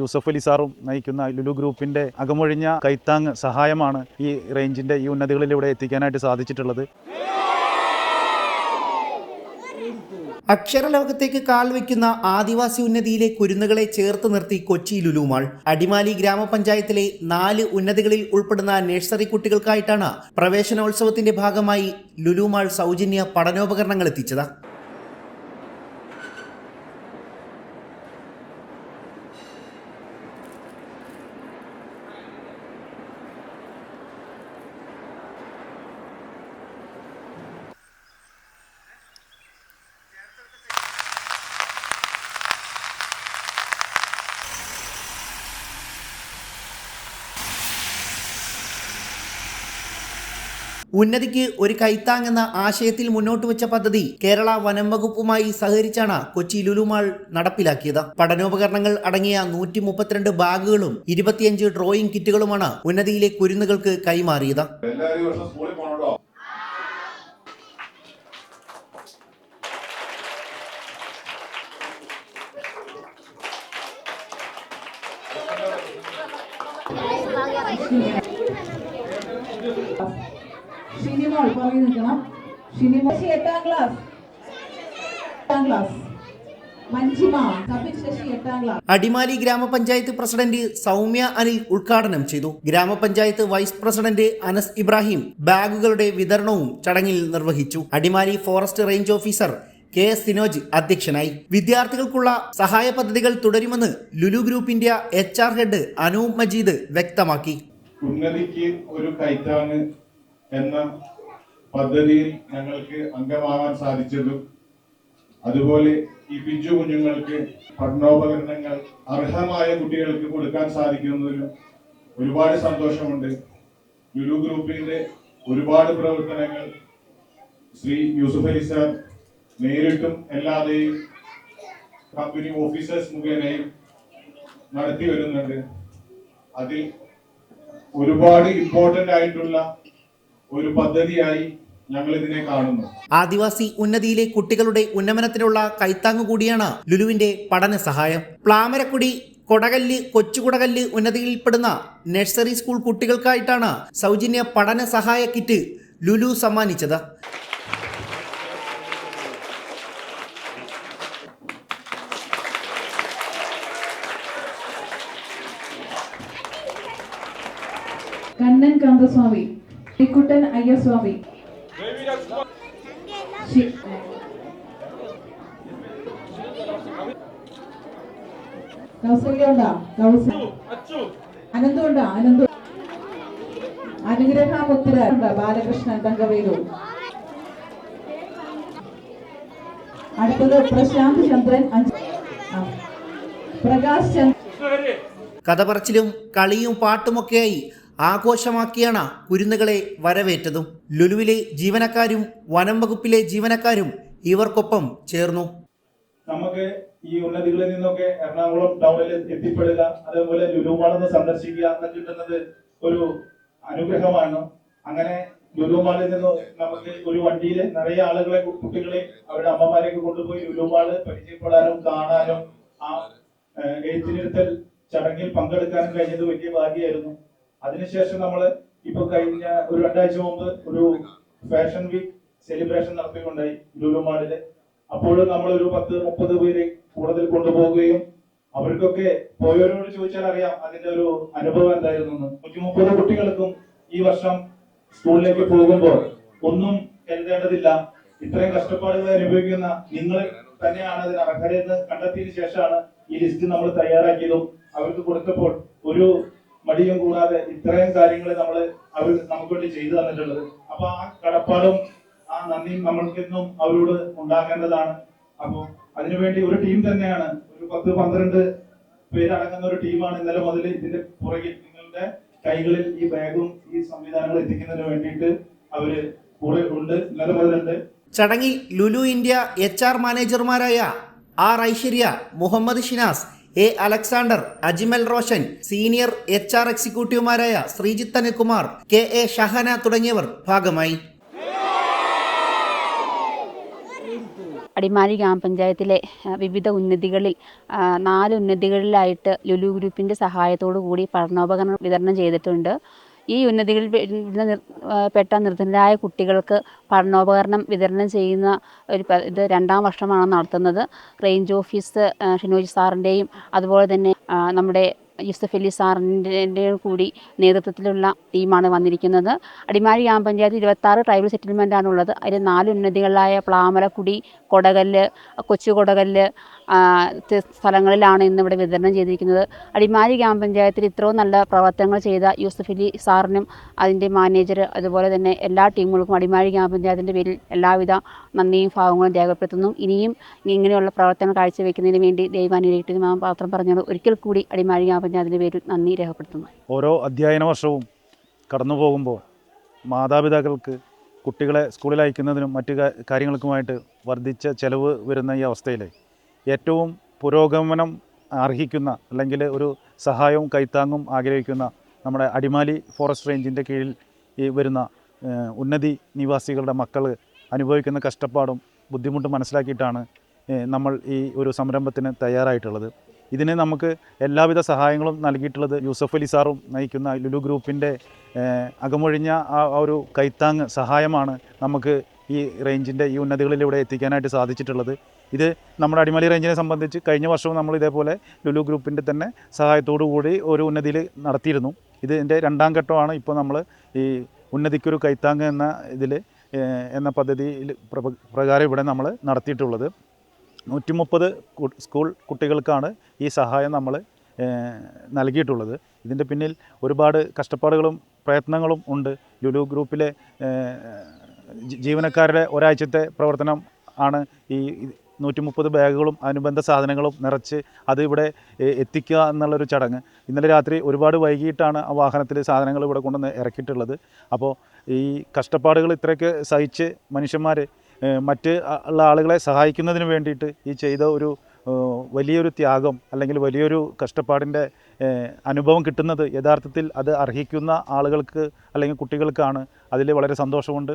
യൂസഫ് അലി സാറും നയിക്കുന്ന ലുലു ഗ്രൂപ്പിന്റെ അകമൊഴിഞ്ഞ കൈത്താങ് സഹായമാണ് ഈ റേഞ്ചിന്റെ ഈ ഉന്നതികളിലൂടെ എത്തിക്കാനായിട്ട് സാധിച്ചിട്ടുള്ളത്. അക്ഷരലോകത്തേക്ക് കാൽ വയ്ക്കുന്ന ആദിവാസി ഉന്നതിയിലെ കുരുന്നുകളെ ചേർത്ത് നിർത്തി കൊച്ചി ലുലുമാൾ അടിമാലി ഗ്രാമപഞ്ചായത്തിലെ നാല് ഉന്നതികളിൽ ഉൾപ്പെടുന്ന നഴ്സറി കുട്ടികൾക്കായിട്ടാണ് പ്രവേശനോത്സവത്തിന്റെ ഭാഗമായി ലുലുമാൾ സൗജന്യ പഠനോപകരണങ്ങൾ എത്തിച്ചത്. ഉന്നതിക്ക് ഒരു കൈത്താങ് എന്ന ആശയത്തിൽ മുന്നോട്ട് വെച്ച പദ്ധതി കേരള വനം വകുപ്പുമായി സഹകരിച്ചാണ് കൊച്ചി ലുലുമാൾ നടപ്പിലാക്കിയത്. പഠനോപകരണങ്ങൾ അടങ്ങിയ നൂറ്റി മുപ്പത്തിരണ്ട് ബാഗുകളും ഇരുപത്തിയഞ്ച് ഡ്രോയിങ് കിറ്റുകളുമാണ് ഉന്നതിയിലെ കുരുന്നുകൾക്ക് കൈമാറിയത്. Thank പോകണോ ഷിനിമോൾ പുറകെ നിൽക്കണം. ഷിനിമോൾ ശശി എട്ടാം ക്ലാസ്. എട്ടാം ക്ലാസ്. മഞ്ജിമ എട്ടാം ക്ലാസ്. അടിമാലി ഗ്രാമപഞ്ചായത്ത് പ്രസിഡന്റ് സൗമ്യ അനിൽ ഉദ്ഘാടനം ചെയ്തു. ഗ്രാമപഞ്ചായത്ത് വൈസ് പ്രസിഡന്റ് അനസ് ഇബ്രാഹിം ബാഗുകളുടെ വിതരണവും ചടങ്ങിൽ നിർവഹിച്ചു. Adimali forest range officer K S Sinoj അധ്യക്ഷനായി. വിദ്യാർത്ഥികൾക്കുള്ള സഹായ പദ്ധതികൾ തുടരുമെന്ന് Lulu group India H R head Anoop Majeed വ്യക്തമാക്കി. ഉന്നതിക്ക് ഒരു കൈത്താങ് എന്ന പദ്ധതിയിൽ ഞങ്ങൾക്ക് അംഗമാകാൻ സാധിച്ചതും അതുപോലെ ഈ പിഞ്ചു കുഞ്ഞുങ്ങൾക്ക് പഠനോപകരണങ്ങൾ അർഹമായ കുട്ടികൾക്ക് കൊടുക്കാൻ സാധിക്കുന്നതിലും ഒരുപാട് സന്തോഷമുണ്ട്. ലുലു ഗ്രൂപ്പിന്റെ ഒരുപാട് പ്രവർത്തനങ്ങൾ ശ്രീ യൂസുഫ് അലി സാർ നേരിട്ടും അല്ലാതെയും കമ്പനി ഓഫീസേഴ്സ് മുഖേനയും നടത്തി വരുന്നുണ്ട്. അതിൽ ഒരുപാട് ഇമ്പോർട്ടന്റ് ആയിട്ടുള്ള ഒരു പദ്ധതിയായി ഞങ്ങൾ ഇതിനെ കാണുന്നു. ആദിവാസി ഉന്നതിയിലെ കുട്ടികളുടെ ഉന്നമനത്തിനുള്ള കൈത്താങ് കൂടിയാണ് ലുലുവിന്റെ പഠന സഹായം. പ്ലാമരക്കുടി കൊടകല്ല് കൊച്ചുകുടകല്ല് ഉന്നതിയിൽപ്പെടുന്ന നഴ്സറി സ്കൂൾ കുട്ടികൾക്കായിട്ടാണ് സൗജന്യ പഠന സഹായ കിറ്റ് ലുലു സമ്മാനിച്ചത്. കണ്ണൻ കാന്തസ്വാമി ശ്രീകുട്ടൻ അയ്യസ്വാമി. ശി- കൗസല്യ ഉണ്ടോ കൗസല്യ അനന്തു ഉണ്ടോ അനന്തു ബാലകൃഷ്ണൻ തങ്കവേലു. അടുത്തത് പ്രശാന്ത് ചന്ദ്രൻ. പ്രകാശ് ചന്ദ്രൻ കഥ പറച്ചിലും കളിയും പാട്ടുമൊക്കെയായി ആഘോഷമാക്കിയാണ് കുരുന്നുകളെ വരവേറ്റതും. ലുലുവിലെ ജീവനക്കാരും വനം വകുപ്പിലെ ജീവനക്കാരും ഇവർക്കൊപ്പം ചേർന്നു. നമുക്ക് ഈ ഉന്നതികളിൽ നിന്നൊക്കെ എറണാകുളം ടൗണിൽ എത്തിപ്പെടുക അതേപോലെ ലുലുമാളെന്ന് സന്ദർശിക്കുക എന്ന് കിട്ടുന്നത് ഒരു അനുഗ്രഹമാണ്. അങ്ങനെ ലുലുമാളിൽ നിന്ന് നമുക്ക് ഒരു വണ്ടിയിൽ നിറയെ ആളുകളെ കുട്ടികളെ അവരുടെ അമ്മമാരെയൊക്കെ കൊണ്ടുപോയി ലുലുമാൾ പരിചയപ്പെടാനും കാണാനും ആ എഴുത്തിനിരുത്തൽ ചടങ്ങിൽ പങ്കെടുക്കാനും കഴിഞ്ഞത് വലിയ ഭാഗ്യമായിരുന്നു. അതിനുശേഷം നമ്മൾ ഇപ്പൊ കഴിഞ്ഞ ഒരു രണ്ടാഴ്ച മുമ്പ് ഒരു ഫാഷൻ വീക്ക് സെലിബ്രേഷൻ നടത്തുകയുണ്ടായി ലുലുമാളിൽ അപ്പോഴും നമ്മൾ ഒരു പത്ത് മുപ്പത് പേര് കൂടുതൽ കൊണ്ടുപോകുകയും അവർക്കൊക്കെ പോയവരോട് ചോദിച്ചാൽ അറിയാം അതിന്റെ ഒരു അനുഭവം എന്തായിരുന്നു നൂറ്റി മുപ്പത് കുട്ടികൾക്കും ഈ വർഷം സ്കൂളിലേക്ക് പോകുമ്പോൾ ഒന്നും കരുതേണ്ടതില്ല ഇത്രയും കഷ്ടപ്പാടുകൾ അനുഭവിക്കുന്ന നിങ്ങൾ തന്നെയാണ് അതിന് അർഹരെന്ന് കണ്ടെത്തിയതിനു ശേഷമാണ് ഈ ലിസ്റ്റ് നമ്മൾ തയ്യാറാക്കിയതും അവർക്ക് കൊടുത്തപ്പോൾ ഒരു മടിയും കൂടാതെ ഇത്രയും കാര്യങ്ങൾ നമ്മൾ അവർ നമുക്ക് വേണ്ടി ചെയ്തു തന്നിട്ടുള്ളത്. അപ്പൊ ആ കടപ്പാടും ആ നന്ദിയും നമ്മൾക്കെന്നും അവരോട് ഉണ്ടാകേണ്ടതാണ്. അപ്പൊ അതിനുവേണ്ടി ഒരു ടീം തന്നെയാണ്. ഒരു പത്ത് പന്ത്രണ്ട് പേരടങ്ങുന്ന ഒരു ടീമാണ് ഇന്നലെ മുതൽ ഇതിന്റെ പുറകിൽ നിങ്ങളുടെ കൈകളിൽ ഈ ബാഗും ഈ സംവിധാനങ്ങൾ എത്തിക്കുന്നതിന് വേണ്ടിയിട്ട് അവർ കൂടെ ഉണ്ട്. ഇന്നലെ മുതലുണ്ട്. ചടങ്ങിൽ Lulu India H R മാനേജർമാരായ R Aishwarya Muhammad Shinas A Alexander Ajmal Roshan senior H R എക്സിക്യൂട്ടീവുമാരായ Sreejith Anilkumar K A Shahana തുടങ്ങിയവർ ഭാഗമായി. അടിമാലി ഗ്രാമപഞ്ചായത്തിലെ വിവിധ ഉന്നതികളിൽ നാല് ഉന്നതികളിലായിട്ട് ലുലു ഗ്രൂപ്പിന്റെ സഹായത്തോടു കൂടി പഠനോപകരണം വിതരണം ചെയ്തിട്ടുണ്ട്. ഈ ഉന്നതികളിൽ പെട്ട നിർധനരായ കുട്ടികൾക്ക് പഠനോപകരണം വിതരണം ചെയ്യുന്ന ഒരു ഇത് രണ്ടാം വർഷമാണ് നടത്തുന്നത്. റേഞ്ച് ഓഫീസ് ഷിനോജ് സാറിന്റെയും അതുപോലെ തന്നെ നമ്മുടെ യൂസഫ് അലി സാറിന്റെ കൂടി നേതൃത്വത്തിലുള്ള ടീമാണ് വന്നിരിക്കുന്നത്. അടിമാലി ഗ്രാമപഞ്ചായത്ത് ഇരുപത്താറ് ട്രൈബൽ സെറ്റിൽമെന്റ് ആണുള്ളത്. അതിൽ നാല് ഉന്നതികളായ പ്ലാമലക്കുടി കൊടകല്ല് കൊച്ചു കൊടകല്ല് ആ, ത- സ്ഥലങ്ങളിലാണ് ഇന്ന് ഇവിടെ വിതരണം ചെയ്തിരിക്കുന്നത്. അടിമാലി ഗ്രാമപഞ്ചായത്തിൽ ഇത്രയും നല്ല പ്രവർത്തനങ്ങൾ ചെയ്ത യൂസഫലി സാറിനും അതിന്റെ മാനേജർ അതുപോലെ തന്നെ എല്ലാ ടീമുകൾക്കും അടിമാലി ഗ്രാമപഞ്ചായത്തിന്റെ പേരിൽ എല്ലാവിധ നന്ദിയും ഭാവങ്ങളും രേഖപ്പെടുത്തുന്നു. ഇനിയും ഇങ്ങനെയുള്ള പ്രവർത്തനങ്ങൾ കാഴ്ചവെക്കുന്നതിന് വേണ്ടി ദൈവാനുരേറ്റ പാത്രം പറഞ്ഞുകൊണ്ട് ഒരിക്കൽ കൂടി അടിമാലി ഗ്രാമപഞ്ചായത്തിന്റെ പേരിൽ നന്ദി രേഖപ്പെടുത്തുന്നു. ഓരോ അധ്യയന വർഷവും കടന്നു പോകുമ്പോൾ മാതാപിതാക്കൾക്ക് കുട്ടികളെ സ്കൂളിൽ അയക്കുന്നതിനും മറ്റു കാര്യങ്ങൾക്കുമായിട്ട് വർദ്ധിച്ച ചെലവ് വരുന്ന ഈ അവസ്ഥയിൽ ഏറ്റവും പുരോഗമനം അർഹിക്കുന്ന അല്ലെങ്കിൽ ഒരു സഹായവും കൈത്താങ്ങും ആഗ്രഹിക്കുന്ന നമ്മുടെ അടിമാലി ഫോറസ്റ്റ് റേഞ്ചിന്റെ കീഴിൽ ഈ വരുന്ന ഉന്നതി നിവാസികളുടെ മക്കൾ അനുഭവിക്കുന്ന കഷ്ടപ്പാടും ബുദ്ധിമുട്ടും മനസ്സിലാക്കിയിട്ടാണ് നമ്മൾ ഈ ഒരു സംരംഭത്തിന് തയ്യാറായിട്ടുള്ളത്. ഇതിന് നമുക്ക് എല്ലാവിധ സഹായങ്ങളും നൽകിയിട്ടുള്ളത് യൂസഫ് അലി സാറും നയിക്കുന്ന ലുലു ഗ്രൂപ്പിന്റെ അകമൊഴിഞ്ഞ ആ ഒരു കൈത്താങ് സഹായമാണ് നമുക്ക് ഈ റേഞ്ചിന്റെ ഈ ഉന്നതികളിലൂടെ എത്തിക്കാനായിട്ട് സാധിച്ചിട്ടുള്ളത്. ഇത് നമ്മുടെ അടിമലി റേഞ്ചിനെ സംബന്ധിച്ച് കഴിഞ്ഞ വർഷവും നമ്മൾ ഇതേപോലെ ലുലു ഗ്രൂപ്പിന്റെ തന്നെ സഹായത്തോടു കൂടി ഒരു ഉന്നതിയിൽ നടത്തിയിരുന്നു. ഇതിന്റെ രണ്ടാം ഘട്ടമാണ് ഇപ്പോൾ നമ്മൾ ഈ ഉന്നതിക്കൊരു കൈത്താങ് എന്ന ഇതിൽ എന്ന പദ്ധതിയിൽ പ്രകാരം ഇവിടെ നമ്മൾ നടത്തിയിട്ടുള്ളത്. നൂറ്റി മുപ്പത് സ്കൂൾ കുട്ടികൾക്കാണ് ഈ സഹായം നമ്മൾ നൽകിയിട്ടുള്ളത്. ഇതിന്റെ പിന്നിൽ ഒരുപാട് കഷ്ടപ്പാടുകളും പ്രയത്നങ്ങളും ഉണ്ട്. ലുലു ഗ്രൂപ്പിലെ ജീവനക്കാരുടെ ഒരാഴ്ചത്തെ പ്രവർത്തനം ആണ് ഈ നൂറ്റി മുപ്പത് ബാഗുകളും അനുബന്ധ സാധനങ്ങളും നിറച്ച് അത് ഇവിടെ എത്തിക്കുക എന്നുള്ളൊരു ചടങ്ങ്. ഇന്നലെ രാത്രി ഒരുപാട് വൈകിട്ടാണ് ആ വാഹനത്തിൽ സാധനങ്ങൾ ഇവിടെ കൊണ്ടുവന്ന് ഇറക്കിയിട്ടുള്ളത്. അപ്പോൾ ഈ കഷ്ടപ്പാടുകൾ ഇത്രയൊക്കെ സഹിച്ച് മനുഷ്യന്മാർ മറ്റ് ഉള്ള ആളുകളെ സഹായിക്കുന്നതിന് വേണ്ടിയിട്ട് ഈ ചെയ്ത ഒരു വലിയൊരു ത്യാഗം അല്ലെങ്കിൽ വലിയൊരു കഷ്ടപ്പാടിന്റെ അനുഭവം കിട്ടുന്നത് യഥാർത്ഥത്തിൽ അത് അർഹിക്കുന്ന ആളുകൾക്ക് അല്ലെങ്കിൽ കുട്ടികൾക്കാണ്. അതിൽ വളരെ സന്തോഷമുണ്ട്.